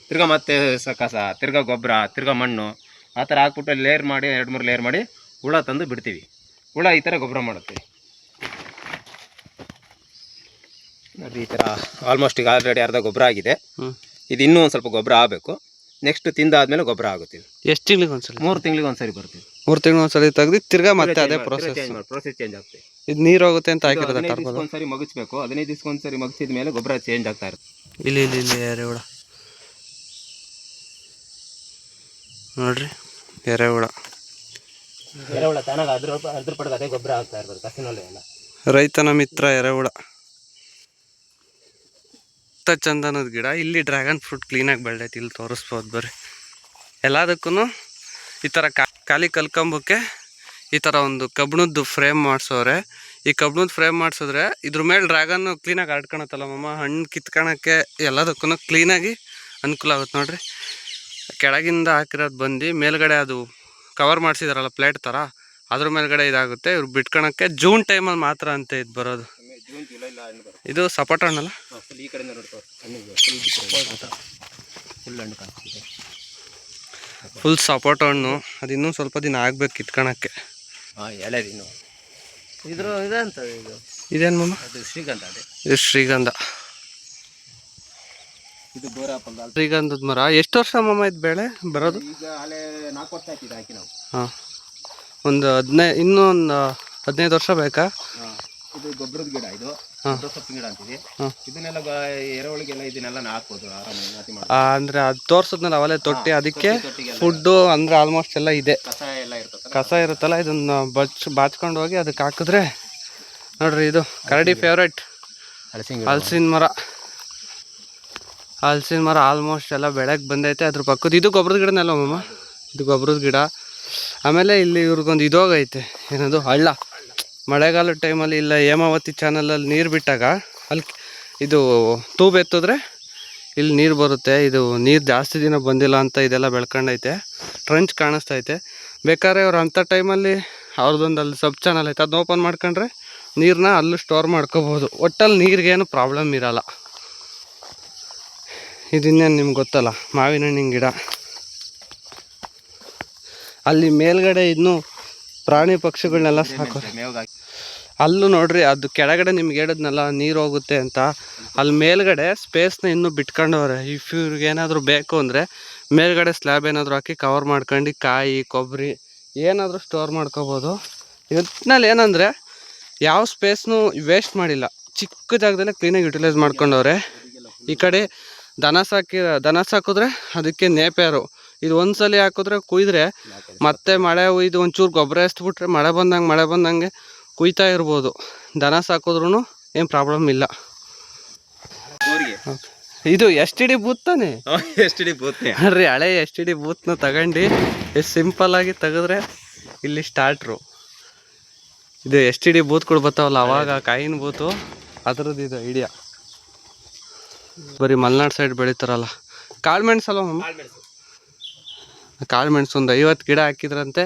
ತಿರ್ಗಾ ಮತ್ತೆ ಸ ಕಸ ತಿರ್ಗಾ ಗೊಬ್ಬರ ತಿರ್ಗಾ ಮಣ್ಣು ಆ ಥರ ಹಾಕ್ಬಿಟ್ಟು ಲೇಯರ್ ಮಾಡಿ ಎರಡು ಮೂರು ಲೇಯರ್ ಮಾಡಿ ಹುಳ ತಂದು ಬಿಡ್ತೀವಿ. ಹುಳ ಈ ಥರ ಗೊಬ್ಬರ ಮಾಡುತ್ತೆ. ನೋಡಿ ಈ ಥರ ಆಲ್ಮೋಸ್ಟ್ ಈಗ ಆಲ್ರೆಡಿ ಅರ್ಧ ಗೊಬ್ಬರ ಆಗಿದೆ. ಇದು ಇನ್ನೂ ಒಂದು ಸ್ವಲ್ಪ ಗೊಬ್ಬರ ಆಗಬೇಕು. ನೆಕ್ಸ್ಟ್ ತಿಂದಾದ್ಮೇಲೆ ಗೊಬ್ಬರ ಆಗುತ್ತೆ. ಎಷ್ಟು ತಿಂಗಳಿಗೆ ಒಂದ್ಸಲ? ಮೂರು ತಿಂಗಳಿಗೆ ಒಂದ್ಸರಿ ಬರ್ತೀವಿ ಮೂರು ತಿಂಗಳು ಒಂದ್ಸರಿ ತೆಗ್ದು ತಿರ್ಗಾ ಮತ್ತೆ ಅದೇ ಪ್ರೋಸೆಸ್ ಪ್ರೋಸೆಸ್ ಚೇಂಜ್ ಆಗುತ್ತೆ. ಇದು ನೀರು ಹೋಗುತ್ತೆ ಅಂತ ಹಾಕಿರೋದ ಒಂದ್ಸರಿ ಮಗಿಸ್ಬೇಕು ಹದಿನೈದು ದಿವ್ಸಕ್ಕೆ ಒಂದ್ಸರಿ ಮಗಿಸಿದ ಮೇಲೆ ಗೊಬ್ಬರ ಚೇಂಜ್ ಆಗ್ತಾ ಇರುತ್ತೆ. ಇಲ್ಲಿ ಇಲ್ಲಿ ಇಲ್ಲಿ ಎರೆಹುಳ ನೋಡ್ರಿ ಎರೆಹುಳ ಎರೆಹುಳ ತಾನಾಗ ಅದ್ರ ಅದ್ರ ಪಡೆದ ಅದೇ ಗೊಬ್ಬರ ಆಗ್ತಾ ಇರ್ಬೋದು ಕಸಿನಲ್ಲೇ ಎಲ್ಲ. ರೈತನ ಮಿತ್ರ ಎರೆಹುಳ ಸುತ್ತ ಚಂದನದ ಗಿಡ, ಇಲ್ಲಿ ಡ್ರ್ಯಾಗನ್ ಫ್ರೂಟ್ ಕ್ಲೀನಾಗಿ ಬೆಳೆದೈತಿ, ಇಲ್ಲಿ ತೋರಿಸ್ಬೋದು ಬರ್ರಿ. ಎಲ್ಲದಕ್ಕೂ ಈ ಥರ ಕಾಲಿ ಕಲ್ಕಂಬಕ್ಕೆ ಈ ಥರ ಒಂದು ಕಬ್ಣದ್ದು ಫ್ರೇಮ್ ಮಾಡಿಸೋರೆ ಈ ಕಬ್ಣದ ಫ್ರೇಮ್ ಮಾಡಿಸಿದ್ರೆ ಇದ್ರ ಮೇಲೆ ಡ್ರ್ಯಾಗನ್ ಕ್ಲೀನಾಗಿ ಆಡ್ಕೊಳತ್ತಲ್ಲ ಮಮ್ಮ ಹಣ್ಣು ಕಿತ್ಕೊಳಕ್ಕೆ ಎಲ್ಲದಕ್ಕೂ ಕ್ಲೀನಾಗಿ ಅನುಕೂಲ ಆಗುತ್ತೆ ನೋಡ್ರಿ. ಕೆಳಗಿಂದ ಹಾಕಿರೋದು ಬಂದು ಮೇಲ್ಗಡೆ ಅದು ಕವರ್ ಮಾಡಿಸಿದಾರಲ್ಲ ಪ್ಲೇಟ್ ಥರ ಅದ್ರ ಮೇಲ್ಗಡೆ ಇದಾಗುತ್ತೆ, ಇವ್ರು ಬಿಟ್ಕೊಳಕ್ಕೆ ಜೂನ್ ಟೈಮಲ್ಲಿ ಮಾತ್ರ ಅಂತ ಇದು ಬರೋದು. ಇದು ಸಪೋಟ ಹಣ್ಣಲ್ಲ? ಫುಲ್ ಈ ಕಡೆಯಿಂದ ಫುಲ್ ಫುಲ್ ಹಣ್ಣು ಕಾಣಿಸ್ತಿದೆ ಫುಲ್ ಸಪೋಟ ಹಣ್ಣು. ಅದು ಇನ್ನೂ ಸ್ವಲ್ಪ ದಿನ ಆಗ್ಬೇಕು ಕಿತ್ಕೊಳಕ್ಕೆ ಹಾಂ ಎಳೆದಿನ್ನು ಇದ್ರ ಇದಂತ ಇದು. ಇದೇನು ಮಮ್ಮ ಅದು ಶ್ರೀಗಂಧ ಅದೇ. ಇದು ಶ್ರೀಗಂಧ. ಇದು ಬೋರ ಶ್ರೀಗಂಧದ ಮರ. ಎಷ್ಟು ವರ್ಷ ಮಮ್ಮ ಇದು ಬೆಳೆ ಬರೋದು? ಈಗ ಅಲ್ಲೇ ನಾಲ್ಕು ವರ್ಷ ಆಯ್ತು ಇದು ಹಾಕಿ ನಾವು. ಹಾಂ. ಒಂದು ಹದಿನೈದು ಇನ್ನೂ ಒಂದು ಹದಿನೈದು ವರ್ಷ ಬೇಕಾ? ಹಾಂ. ಇದು ಗೊಬ್ಬರದ ಗಿಡ ಇದು. ಸೊಪ್ಪಿನ ಗಿಡ ಅಂತೀವಿ ಇದನ್ನೆಲ್ಲ ಎರೆಹುಳಿಗೆಲ್ಲ ಇದನ್ನೆಲ್ಲ ಹಾಕ್ಬೋದು ಆರಾಮಾಗಿ ನಾಟಿ ಮಾಡಿ ಅಂದ್ರೆ ಅದು ತೋರ್ಸದ್ನಲ್ಲ ಅವಲೇ ತೊಟ್ಟಿ ಅದಕ್ಕೆ ಫುಡ್ ಫುಡ್ಡು ಅಂದ್ರೆ ಆಲ್ಮೋಸ್ಟ್ ಎಲ್ಲ ಇದೆ. ಕಸ ಎಲ್ಲ ಇರ್ತದೆ ಕಸ ಇರುತ್ತಲ್ಲ ಇದನ್ನ ಬಚ್ ಬಾಚ್ಕೊಂಡು ಹೋಗಿ ಅದಕ್ಕೆ ಹಾಕಿದ್ರೆ ನೋಡ್ರಿ ಇದು ಕರಡಿ ಫೇವ್ರೇಟ್ ಹಲಸಿನ ಹಲ್ಸಿನ ಮರ. ಹಲಸಿನ ಮರ ಆಲ್ಮೋಸ್ಟ್ ಎಲ್ಲ ಬೆಳಗ್ಗೆ ಬಂದೈತೆ ಅದ್ರ ಪಕ್ಕದ ಇದು ಗೊಬ್ಬರದ ಗಿಡನೆಲ್ಲ ಮಮ್ಮ ಇದು ಗೊಬ್ಬರದ ಗಿಡ. ಆಮೇಲೆ ಇಲ್ಲಿ ಇವ್ರಿಗೊಂದು ಇದೋಗೈತೆ ಏನದು ಹಳ್ಳ. ಮಳೆಗಾಲದ ಟೈಮಲ್ಲಿ ಇಲ್ಲ, ಹೇಮಾವತಿ ಚಾನಲಲ್ಲಿ ನೀರು ಬಿಟ್ಟಾಗ ಅಲ್ಲಿ ಇದು ತೂಬೆತ್ತಿದ್ರೆ ಇಲ್ಲಿ ನೀರು ಬರುತ್ತೆ. ಇದು ನೀರು ಜಾಸ್ತಿ ದಿನ ಬಂದಿಲ್ಲ ಅಂತ ಇದೆಲ್ಲ ಬೆಳ್ಕೊಂಡೈತೆ. ಟ್ರಂಚ್ ಕಾಣಿಸ್ತೈತೆ. ಬೇಕಾದ್ರೆ ಅವ್ರು ಅಂಥ ಟೈಮಲ್ಲಿ ಅವ್ರದ್ದೊಂದು ಅಲ್ಲಿ ಸಬ್ ಚಾನಲ್ ಐತೆ ಅದನ್ನ ಓಪನ್ ಮಾಡ್ಕೊಂಡ್ರೆ ನೀರನ್ನ ಅಲ್ಲೂ ಸ್ಟೋರ್ ಮಾಡ್ಕೋಬೋದು. ಒಟ್ಟಲ್ಲಿ ನೀರಿಗೇನು ಪ್ರಾಬ್ಲಮ್ ಇರಲ್ಲ. ಇದನ್ನೇನು ನಿಮ್ಗೆ ಗೊತ್ತಲ್ಲ ಮಾವಿನ ಹಣ್ಣಿನ ಗಿಡ. ಅಲ್ಲಿ ಮೇಲ್ಗಡೆ ಇನ್ನೂ ಪ್ರಾಣಿ ಪಕ್ಷಿಗಳನ್ನೆಲ್ಲ ಸಾಕೋ ಅಲ್ಲೂ ನೋಡ್ರಿ, ಅದು ಕೆಳಗಡೆ ನಿಮ್ಗೆ ಹೇಳಿದ್ನಲ್ಲ, ನೀರು ಹೋಗುತ್ತೆ ಅಂತ. ಅಲ್ಲಿ ಮೇಲ್ಗಡೆ ಸ್ಪೇಸ್ನ ಇನ್ನೂ ಬಿಟ್ಕೊಂಡವ್ರೆ. ಇಫ್ ಇವ್ರಿಗೆ ಏನಾದರೂ ಬೇಕು ಅಂದರೆ, ಮೇಲ್ಗಡೆ ಸ್ಲ್ಯಾಬ್ ಏನಾದರೂ ಹಾಕಿ ಕವರ್ ಮಾಡ್ಕೊಂಡು ಕಾಯಿ ಕೊಬ್ಬರಿ ಏನಾದರೂ ಸ್ಟೋರ್ ಮಾಡ್ಕೋಬೋದು. ಇದ್ನಲ್ಲಿ ಏನಂದರೆ, ಯಾವ ಸ್ಪೇಸ್ನು ವೇಸ್ಟ್ ಮಾಡಿಲ್ಲ. ಚಿಕ್ಕ ಜಾಗದಲ್ಲೇ ಕ್ಲೀನಾಗಿ ಯುಟಿಲೈಸ್ ಮಾಡ್ಕೊಂಡವ್ರೆ. ಈ ಕಡೆ ದನ ಸಾಕಿ, ದನ ಸಾಕಿದ್ರೆ ಅದಕ್ಕೆ ನೇಪ್ಯಾರು. ಇದು ಒಂದ್ಸಲಿ ಹಾಕಿದ್ರೆ ಕುಯ್ದ್ರೆ ಮತ್ತೆ ಮಳೆ ಹುಯ್ದು ಒಂಚೂರು ಗೊಬ್ಬರ ಎಸ್ಬಿಟ್ರೆ ಮಳೆ ಬಂದಂಗೆ ಮಳೆ ಬಂದಂಗೆ ಕುಯ್ತಾ ಇರ್ಬೋದು. ದನ ಸಾಕಿದ್ರೂ ಏನು ಪ್ರಾಬ್ಲಮ್ ಇಲ್ಲ. ಇದು ಎಸ್ ಟಿ ಡಿ ಬೂತ್ ತಾನೆ? ಎಷ್ಟು ಡಿ ಬೂತ್ ಅಲ್ರಿ ಹಳೆ ಎಸ್ ಟಿ ಡಿ ಬೂತ್ನ ತಗೊಂಡು ಎಷ್ಟು ಸಿಂಪಲ್ ಆಗಿ ತೆಗೆದ್ರೆ ಇಲ್ಲಿ ಸ್ಟಾರ್ಟ್ರು ಇದು ಎಸ್ ಟಿ ಡಿ ಬೂತ್ಗಳು ಬರ್ತಾವಲ್ಲ ಅವಾಗ ಕಾಯಿನ ಬೂತು. ಅದ್ರದ್ದು ಇದು ಐಡಿಯಾ ಬರೀ ಮಲೆನಾಡು ಸೈಡ್ ಬೆಳೀತಾರಲ್ಲ. ಕಾಳ್ಮೆಣ್ಸಲ್ವಾ ಮೆಣಸಲ್ವ ಮಮ್ಮ ಕಾಳು ಮೆಣಸು ಒಂದು ಐವತ್ತು ಗಿಡ ಹಾಕಿದ್ರಂತೆ.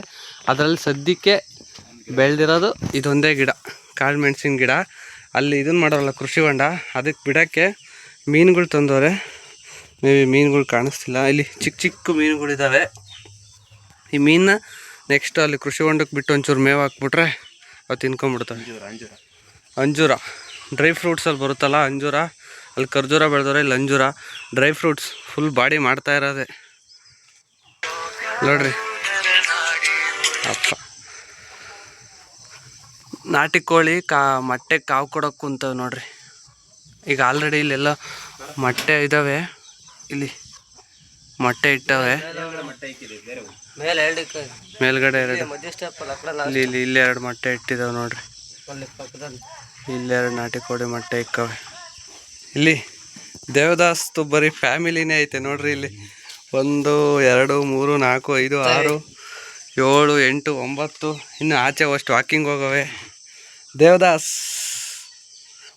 ಅದರಲ್ಲಿ ಸದ್ಯಕ್ಕೆ ಬೆಳೆದಿರೋದು ಇದೊಂದೇ ಗಿಡ, ಕಾಳು ಮೆಣಸಿನ ಗಿಡ. ಅಲ್ಲಿ ಇದನ್ನು ಮಾಡೋರಲ್ಲ ಕೃಷಿ ಹೊಂಡ ಅದಕ್ಕೆ ಬಿಡೋಕ್ಕೆ ಮೀನುಗಳು ತಂದವ್ರೆ. ಮೇ ಬಿ ಮೀನುಗಳು ಕಾಣಿಸ್ತಿಲ್ಲ. ಇಲ್ಲಿ ಚಿಕ್ಕ ಚಿಕ್ಕ ಮೀನುಗಳಿದ್ದಾವೆ ಈ ಮೀನನ್ನ ನೆಕ್ಸ್ಟ್ ಅಲ್ಲಿ ಕೃಷಿ ಹೊಂಡಕ್ಕೆ ಬಿಟ್ಟು ಒಂಚೂರು ಮೇವು ಹಾಕ್ಬಿಟ್ರೆ ಅವು ತಿನ್ಕೊಂಬಿಡ್ತಾವೆ ಅಂಜೂರ. ಅಂಜೂರ ಅಂಜೂರ ಡ್ರೈ ಫ್ರೂಟ್ಸಲ್ಲಿ ಬರುತ್ತಲ್ಲ ಅಂಜೂರ. ಅಲ್ಲಿ ಖರ್ಜೂರ ಬೆಳೆದವ್ರೆ, ಇಲ್ಲಿ ಅಂಜೂರ. ಡ್ರೈ ಫ್ರೂಟ್ಸ್ ಫುಲ್ ಬಾಡಿ ಮಾಡ್ತಾ ಇರೋದೆ. ನೋಡ್ರಿ. ಅಪ್ಪ. ನಾಟಿ ಕೋಳಿ ಕಾ ಮೊಟ್ಟೆ ಕಾವು ಕೊಡೋಕೆ ಕುಂತವೆ ನೋಡ್ರಿ. ಈಗ ಆಲ್ರೆಡಿ ಇಲ್ಲೆಲ್ಲ ಮೊಟ್ಟೆ ಇದಾವೆ. ಇಲ್ಲಿ ಮೊಟ್ಟೆ ಇಟ್ಟವೆ ಮೇಲ್ಗಡೆ ಎರಡು. ಇಲ್ಲಿ ಇಲ್ಲಿ ಇಲ್ಲಿ ಎರಡು ಮೊಟ್ಟೆ ಇಟ್ಟಿದ್ದಾವೆ ನೋಡ್ರಿ. ಇಲ್ಲೆರಡು ನಾಟಿ ಕೋಳಿ ಮೊಟ್ಟೆ ಇಕ್ಕವೆ ಇಲ್ಲಿ ದೇವದಾಸ್ತು ಬರೀ ಫ್ಯಾಮಿಲಿನೇ ಐತೆ ನೋಡ್ರಿ ಇಲ್ಲಿ. ಒಂದು ಎರಡು ಮೂರು ನಾಲ್ಕು ಐದು ಆರು ಏಳು ಎಂಟು ಒಂಬತ್ತು. ಇನ್ನು ಆಚೆ ಅಷ್ಟು ವಾಕಿಂಗ್ ಹೋಗವೆ. ದೇವದಾಸ್.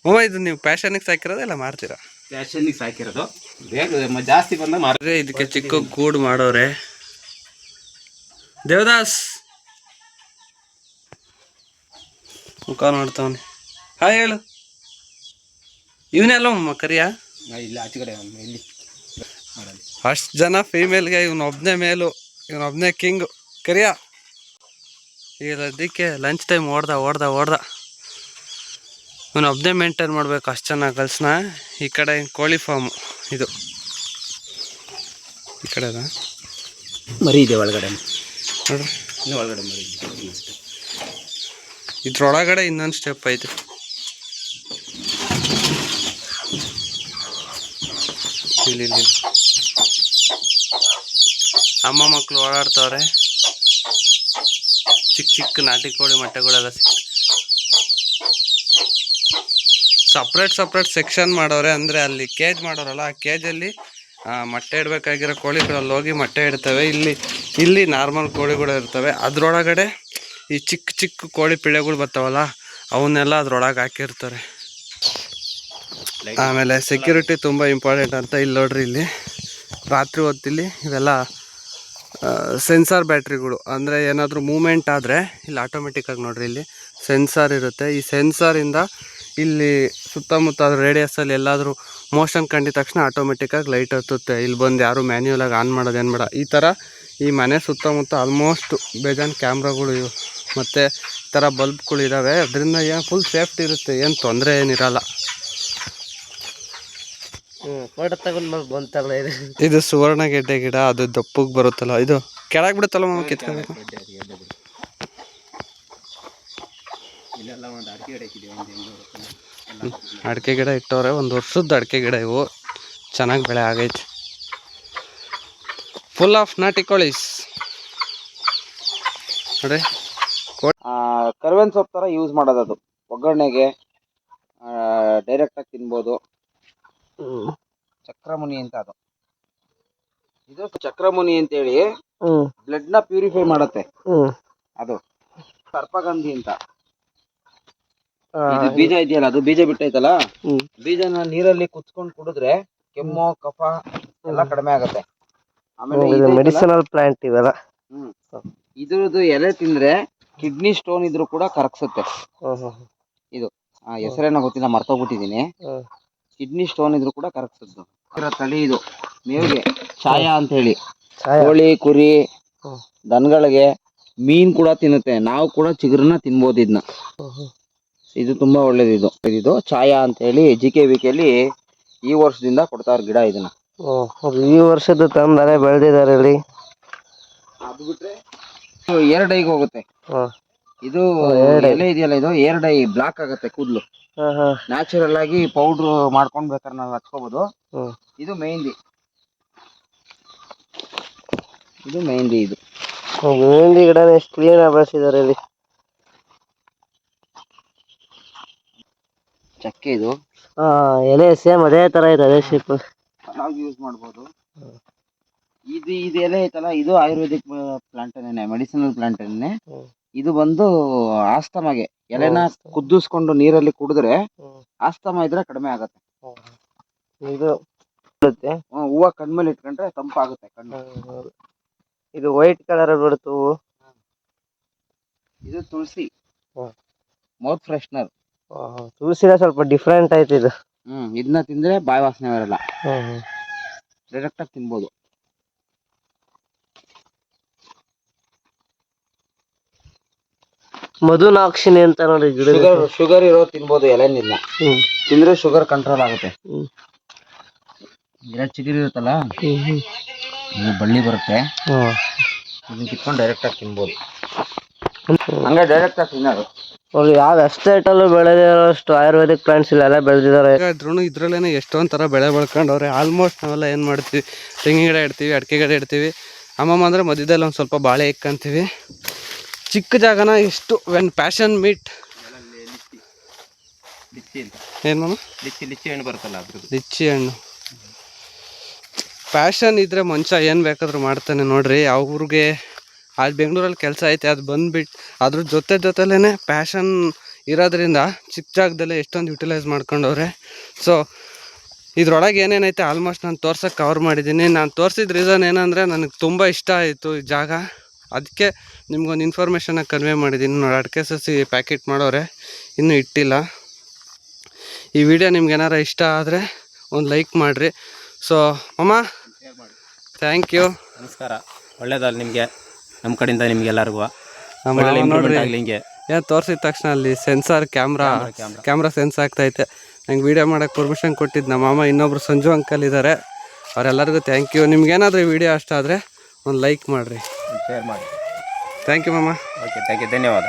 ಹ್ಞೂ ಇದು ನೀವು ಪ್ಯಾಷನಿಗೆ ಸಾಕಿರೋದು ಇಲ್ಲ ಮಾರ್ತೀರಾ? ಪ್ಯಾಷನಿಗೆ ಸಾಕಿರೋದು ಬೇಗ ಜಾಸ್ತಿ ಬಂದ ಮಾರ್ರೆ ಇದಕ್ಕೆ ಚಿಕ್ಕ ಗೂಡು ಮಾಡೋರೆ. ದೇವದಾಸ್. ಮುಖ ನೋಡ್ತಾವನೆ. ಹಾಂ ಹೇಳು. ಇವನ್ನೆಲ್ಲ ಕರಿಯಾ? ಇಲ್ಲ ಆಚೆ ಕಡೆ ಇಲ್ಲಿ. ಅಷ್ಟು ಜನ ಫೀಮೇಲ್ಗೆ ಇವನೊಬ್ಬನೇ ಮೇಲು ಇವನೊಬ್ಬನೇ ಕಿಂಗು ಕರಿಯಾ? ಈಗ ಅದಕ್ಕೆ ಲಂಚ್ ಟೈಮ್ ಓಡ್ದ ಓಡ್ದ ಓಡ್ದ. ಇವನೊಬ್ಬನೇ ಮೇಂಟೈನ್ ಮಾಡಬೇಕು ಅಷ್ಟು ಚೆನ್ನಾಗಿ ಕಲ್ಸ್ನ ಈ ಕಡೆ ಕೋಳಿ ಫಾರ್ಮು ಇದು. ಈ ಕಡೆದ ಮರಿ ಇದೆ ಒಳಗಡೆ. ನೋಡ್ರಿ. ಒಳಗಡೆ ಮರಿ. ಇದ್ರೊಳಗಡೆ ಇನ್ನೊಂದು ಸ್ಟೆಪ್ ಐತೆ. ಇಲ್ಲಿ ಇಲ್ಲಿ. ಅಮ್ಮ ಮಕ್ಕಳು ಓಡಾಡ್ತವ್ರೆ. ಚಿಕ್ಕ ಚಿಕ್ಕ ನಾಟಿ ಕೋಳಿ ಮೊಟ್ಟೆಗಳೆಲ್ಲ ಸಪ್ರೇಟ್ ಸಪ್ರೇಟ್ ಸೆಕ್ಷನ್ ಮಾಡೋರೆ. ಅಂದರೆ ಅಲ್ಲಿ ಕೇಜ್ ಮಾಡೋರಲ್ಲ, ಆ ಕೇಜಲ್ಲಿ ಮೊಟ್ಟೆ ಇಡಬೇಕಾಗಿರೋ ಕೋಳಿಗಳು ಹೋಗಿ ಮೊಟ್ಟೆ ಇಡ್ತವೆ. ಇಲ್ಲಿ ಇಲ್ಲಿ ನಾರ್ಮಲ್ ಕೋಳಿಗಳು ಇರ್ತವೆ. ಅದರೊಳಗಡೆ ಈ ಚಿಕ್ಕ ಚಿಕ್ಕ ಕೋಳಿ ಪಿಳೆಗಳು ಬರ್ತಾವಲ್ಲ, ಅವನ್ನೆಲ್ಲ ಅದ್ರೊಳಗೆ ಹಾಕಿರ್ತಾರೆ. ಆಮೇಲೆ ಸೆಕ್ಯೂರಿಟಿ ತುಂಬ ಇಂಪಾರ್ಟೆಂಟ್ ಅಂತ ಇಲ್ಲಿ ನೋಡ್ರಿ ಇಲ್ಲಿ. ರಾತ್ರಿ ಹೊತ್ತಿಲ್ಲಿ ಇವೆಲ್ಲ ಸೆನ್ಸಾರ್ ಬ್ಯಾಟ್ರಿಗಳು, ಅಂದರೆ ಏನಾದರೂ ಮೂಮೆಂಟ್ ಆದರೆ, ಇಲ್ಲಿ ಆಟೋಮೆಟಿಕ್ಕಾಗಿ ನೋಡ್ರಿ ಇಲ್ಲಿ ಸೆನ್ಸಾರ್ ಇರುತ್ತೆ. ಈ ಸೆನ್ಸಾರಿಂದ ಇಲ್ಲಿ ಸುತ್ತಮುತ್ತ ರೇಡಿಯಸಲ್ಲಿ ಎಲ್ಲಾದರೂ ಮೋಷನ್ ಕಂಡಿದ ತಕ್ಷಣ ಆಟೋಮೆಟಿಕ್ಕಾಗಿ ಲೈಟ್ ಹತ್ತುತ್ತೆ. ಇಲ್ಲಿ ಬಂದು ಯಾರು ಮ್ಯಾನ್ಯೂಲಾಗಿ ಆನ್ ಮಾಡೋದು ಏನು ಬೇಡ. ಈ ಥರ ಈ ಮನೆ ಸುತ್ತಮುತ್ತ ಆಲ್ಮೋಸ್ಟ್ ಬೇಜಾನ್ ಕ್ಯಾಮ್ರಾಗಳು ಇವು. ಮತ್ತು ಈ ಥರ ಬಲ್ಬ್ಗಳು ಇದ್ದಾವೆ ಅದರಿಂದ ಏನು ಫುಲ್ ಸೇಫ್ಟಿ ಇರುತ್ತೆ. ಏನು ತೊಂದರೆ ಏನಿರಲ್ಲ. ಫೋಟೋ ತಗೊಂಡು ಬಂತಲ್ಲ ಇದು. ಇದು ಸುವರ್ಣ ಗೆಡ್ಡೆ ಗಿಡ ಅದು ದಪ್ಪಗೆ ಬರುತ್ತಲ್ಲ ಇದು ಕೆಳಗೆ ಬಿಡುತ್ತಲ್ಲ ಮಾಮ ಕಿತ್ಕೋಬೇಕು. ಇಲ್ಲೆಲ್ಲ ಒಂದು ಅಡಿಕೆ ಗಿಡ ಒಂದು ಅಡಿಕೆ ಗಿಡ ಇಟ್ಟವ್ರೆ ಒಂದು ವರ್ಷದ ಅಡಿಕೆ ಗಿಡ ಇವು. ಚೆನ್ನಾಗಿ ಬೆಳೆ ಆಗೈತೆ. ಫುಲ್ ಆಫ್ ನಾಟಿ ಕೋಳಿಸ್. ನೋಡಿ. ಕರ್ಬೇವಿನ ಸೊಪ್ಪು ಥರ ಯೂಸ್ ಮಾಡೋದು ಅದು. ಒಗ್ಗರಣೆಗೆ ಡೈರೆಕ್ಟಾಗಿ ತಿನ್ಬೋದು. ಚಕ್ರಮುನಿ ಅಂತ ಅದು. ಇದು ಚಕ್ರಮುನಿ ಅಂತ ಹೇಳಿ ಬ್ಲಡ್ನ ಪ್ಯೂರಿಫೈ ಮಾಡತ್ತೆ. ಅದು ಸರ್ಪಗಂಧಿ ಅಂತ. ಇದು ಬೀಜ ಇದೆಯಲ್ಲ ಅದು ಬೀಜ ಬಿಟ್ಟೈತಲ್ಲ? ಬೀಜನ ನೀರಲ್ಲಿ ಕುತ್ಕೊಂಡು ಕುಡಿದ್ರೆ ಕೆಮ್ಮು ಕಫ ಎಲ್ಲ ಕಡಿಮೆ ಆಗತ್ತೆ. ಆಮೇಲೆ ಮೆಡಿಸಿನಲ್ ಪ್ಲಾಂಟ್ ಇವೆಲ್ಲ. ಇದ್ರದ್ದು ಎಲೆ ತಿಂದ್ರೆ ಕಿಡ್ನಿ ಸ್ಟೋನ್ ಇದ್ರು ಕೂಡ ಕರಗ್ಸುತ್ತೆ. ಇದು ಆ ಹೆಸರೇನೋ ಗೊತ್ತಿಲ್ಲ ಮರ್ತೋಗ್ಬಿಟ್ಟಿದೀನಿ. ಕಿಡ್ನಿ ಸ್ಟೋನ್ ಇದ್ರು ಕೂಡ ಕರಗ್ತದ್ದು. ತಳಿ ಇದು. ಮೇವಿಗೆ ಛಾಯ ಅಂತ ಹೇಳಿ ಕೋಳಿ ಕುರಿ ದನಗಳಿಗೆ ಮೀನ್ ಕೂಡ ತಿನ್ನುತ್ತೆ. ನಾವು ಕೂಡ ಚಿಗುರನ್ನ ತಿನ್ಬೋದು ಇದನ್ನ ಇದು ತುಂಬಾ ಒಳ್ಳೇದು ಇದು. ಇದು ಛಾಯಾ ಅಂತ ಹೇಳಿ ಜಿ ಕೆ ವಿ ಕೆಲಿ ಈ ವರ್ಷದಿಂದ ಕೊಡ್ತಾರ ಗಿಡ ಇದನ್ನ. ಈ ವರ್ಷದ ತಂದರೆ ಬೆಳೆದಿದ್ದಾರೆ ಅದು ಬಿಟ್ರೆ ಎರಡು ಹೋಗುತ್ತೆ. ಇದು ಎಲೆ ಇದೆಯಲ್ಲ ಇದು ಏರ್ ಡೈ ಬ್ಲಾಕ್ ಆಗುತ್ತೆ ಕೂದಲು. ನ್ಯಾಚುರಲ್ ಆಗಿ ಪೌಡರ್ ಮಾಡ್ಕೊಂಡ್ ಬೇಕಾದ್ರೆ ನಾವು ಹಚ್ಕೋಬಹುದು ಇದು ಮೆಹಂದಿ ಇದು ಮೆಹಂದಿ ಇದು. ಮೆಹಂದಿ ಗಿಡ ಎಷ್ಟು ಕ್ಲೀನ್ ಆಗಿ ಬೆಳೆಸಿದ್ದಾರೆ ಇಲ್ಲಿ? ಚಕ್ಕೆ ಇದು. ಎಲೆ ಸೇಮ್ ಅದೇ ತರ ಇದೆ ಅದೇ ಶೇಪ್ ಚೆನ್ನಾಗಿ ಯೂಸ್ ಮಾಡ್ಬೋದು ಇದು ಇದು ಎಲೆ ಐತಲ್ಲ ಇದು ಆಯುರ್ವೇದಿಕ್ ಪ್ಲಾಂಟ್ ಮೆಡಿಸಿನಲ್ ಪ್ಲಾಂಟ್. ಇದು ಬಂದು ಆಸ್ತಮಾಗೆ ಎಲೆನ. ಕುದಿಸ್ಕೊಂಡು ನೀರಲ್ಲಿ ಕುಡಿದ್ರೆ. ಆಸ್ತಮ ಇದ್ರೆ ಕಡಿಮೆ ಆಗತ್ತೆ ಇದು. ಹೂವ ಕಣ್ಮೇಲೆ ಇಟ್ಕೊಂಡ್ರೆ ತಂಪಾಗುತ್ತೆ ಕಣ್ಣು ಇದು ವೈಟ್ ಕಲರ್ ಬಿಡುತ್ತೆ ಹೂವು ಇದು ತುಳಸಿ. Mouth freshener. ತುಳಸಿನ ಸ್ವಲ್ಪ ಡಿಫ್ರೆಂಟ್ ಆಯ್ತು ಇದು ಹ್ಮ್ ಇದನ್ನ ತಿಂದ್ರೆ ಬಾಯಿ ವಾಸನೆ ಬರಲ್ಲ. ಡೈರೆಕ್ಟ್ ಆಗಿ ತಿನ್ಬೋದು ಮಧುನಾಕ್ಷಿನಿ ಅಂತ ನೋಡಿ ಗಿಡ ಶುಗರ್ ಶುಗರ್ ಇರೋ ತಿನ್ಬೋದು ಎಲೆನಿಲ್ಲ ತಿಂದ್ರೆ ಶುಗರ್ ಕಂಟ್ರೋಲ್ ಆಗುತ್ತೆ. ಗಿಡ ಚಿಗುರು ಇರುತ್ತಲ್ಲ. ಇದು ಬಳ್ಳಿ ಬರುತ್ತೆ. ಇದನ್ನ ಕಿತ್ಕೊಂಡು ಡೈರೆಕ್ಟ್ ಆಗಿ ತಿನ್ಬೋದು. ಹಂಗೆ ಡೈರೆಕ್ಟ್ ಆಗಿ ತಿನ್ನೋದು. ಅವ್ರು ಯಾವ ಎಸ್ಟೇಟ್ ಅಲ್ಲೂ ಬೆಳೆದಿರೋಷ್ಟು ಆಯುರ್ವೇದಿಕ್ ಪ್ಲಾಂಟ್ಸ್ ಇಲ್ಲೆಲ್ಲ ಬೆಳೆದಿದ್ದಾರೆ. ಇದ್ರೂ ಇದ್ರಲ್ಲೇನೆ ಎಷ್ಟೊಂದು ಥರ ಬೆಳೆ ಬೆಳ್ಕೊಂಡವ್ರೆ ಆಲ್ಮೋಸ್ಟ್ ನಾವೆಲ್ಲ ಏನು ಮಾಡ್ತೀವಿ? ತೆಂಗಿನ ಗಿಡ ಇಡ್ತೀವಿ ಅಡಿಕೆ ಗಿಡ ಇಡ್ತೀವಿ. ಅಮ್ಮಮ್ಮ ಅಂದರೆ ಮಧ್ಯದಲ್ಲಿ ಒಂದು ಸ್ವಲ್ಪ ಬಾಳೆ ಇಕ್ಕಂತೀವಿ ಚಿಕ್ಕ ಜಾಗನ ಇಷ್ಟು ವೆನ್ ಪ್ಯಾಷನ್ ಮೀಟ್ ಲಿಚ್ಚಿ ಅಂತ. ಏನು ಮಾಮ? ಲಿಚ್ಚಿ ಲಿಚ್ಚಿ ಹಣ್ಣು ಬರುತ್ತಲ್ಲ ಅದ್ರದ್ದು. ಲಿಚ್ಚಿ ಹಣ್ಣು. ಪ್ಯಾಷನ್ ಇದ್ದರೆ ಮನುಷ್ಯ ಏನು ಬೇಕಾದ್ರೂ ಮಾಡ್ತಾನೆ ನೋಡ್ರಿ. ಅವ್ರಿಗೆ ಅಲ್ಲಿ ಬೆಂಗಳೂರಲ್ಲಿ ಕೆಲಸ ಐತೆ ಅದು ಬಂದ್ಬಿಟ್ಟು ಅದ್ರ ಜೊತೆ ಜೊತೆಲೇ ಪ್ಯಾಷನ್ ಇರೋದ್ರಿಂದ ಚಿಕ್ಕ ಜಾಗದಲ್ಲೇ ಎಷ್ಟೊಂದು ಯುಟಿಲೈಸ್ ಮಾಡ್ಕೊಂಡವ್ರೆ. ಸೊ ಇದ್ರೊಳಗೆ ಏನೇನೈತೆ? ಆಲ್ಮೋಸ್ಟ್ ನಾನು ತೋರ್ಸೋಕೆ ಕವರ್ ಮಾಡಿದ್ದೀನಿ ನಾನು ತೋರಿಸಿದ ರೀಸನ್ ಏನಂದರೆ ನನಗೆ ತುಂಬ ಇಷ್ಟ ಆಯಿತು ಈ ಜಾಗ. ಅದಕ್ಕೆ ನಿಮ್ಗೊಂದು ಇನ್ಫಾರ್ಮೇಷನ್ನ ಕನ್ವೆ ಮಾಡಿದ್ದೀನಿ. ನೋಡಿ ಅಡಿಕೆ ಸಸಿ ಪ್ಯಾಕೆಟ್ ಮಾಡೋರೆ ಇನ್ನೂ ಇಟ್ಟಿಲ್ಲ. ಈ ವಿಡಿಯೋ ನಿಮ್ಗೆ ಏನಾರ ಇಷ್ಟ ಆದರೆ ಒಂದು ಲೈಕ್ ಮಾಡಿರಿ. ಸೊ ಅಮ್ಮ ಥ್ಯಾಂಕ್ ಯು ನಮಸ್ಕಾರ. ಒಳ್ಳೇದಲ್ಲ ನಿಮಗೆ ನಮ್ಮ ಕಡೆಯಿಂದ ನಿಮ್ಗೆಲ್ಲರಿಗೂ. ನಮ್ಮ ನೋಡಿರಿ. ಹಿಂಗೆ. ಏನು ತೋರಿಸಿದ ತಕ್ಷಣ ಅಲ್ಲಿ ಸೆನ್ಸಾರ್ ಕ್ಯಾಮ್ರಾ. ಕ್ಯಾಮ್ರಾ ಸೆನ್ಸ್ ಆಗ್ತೈತೆ ನಂಗೆ ವೀಡಿಯೋ ಮಾಡೋಕ್ಕೆ ಪರ್ಮಿಷನ್ ಕೊಟ್ಟಿದ್ದು ನಮ್ಮ ಮಾಮ ಇನ್ನೊಬ್ರು ಸಂಜು ಅಂಕಲ್ ಇದ್ದಾರೆ ಅವರೆಲ್ಲರಿಗೂ ಥ್ಯಾಂಕ್ ಯು ನಿಮ್ಗೇನಾದರೂ ಈ ವಿಡಿಯೋ ಅಷ್ಟ ಆದರೆ ಒಂದು ಲೈಕ್ ಮಾಡಿರಿ. ಶೇರ್ ಮಾಡಿ. ಥ್ಯಾಂಕ್ ಯು ಮಾಮ ಓಕೆ ಥ್ಯಾಂಕ್ ಯು ಧನ್ಯವಾದ.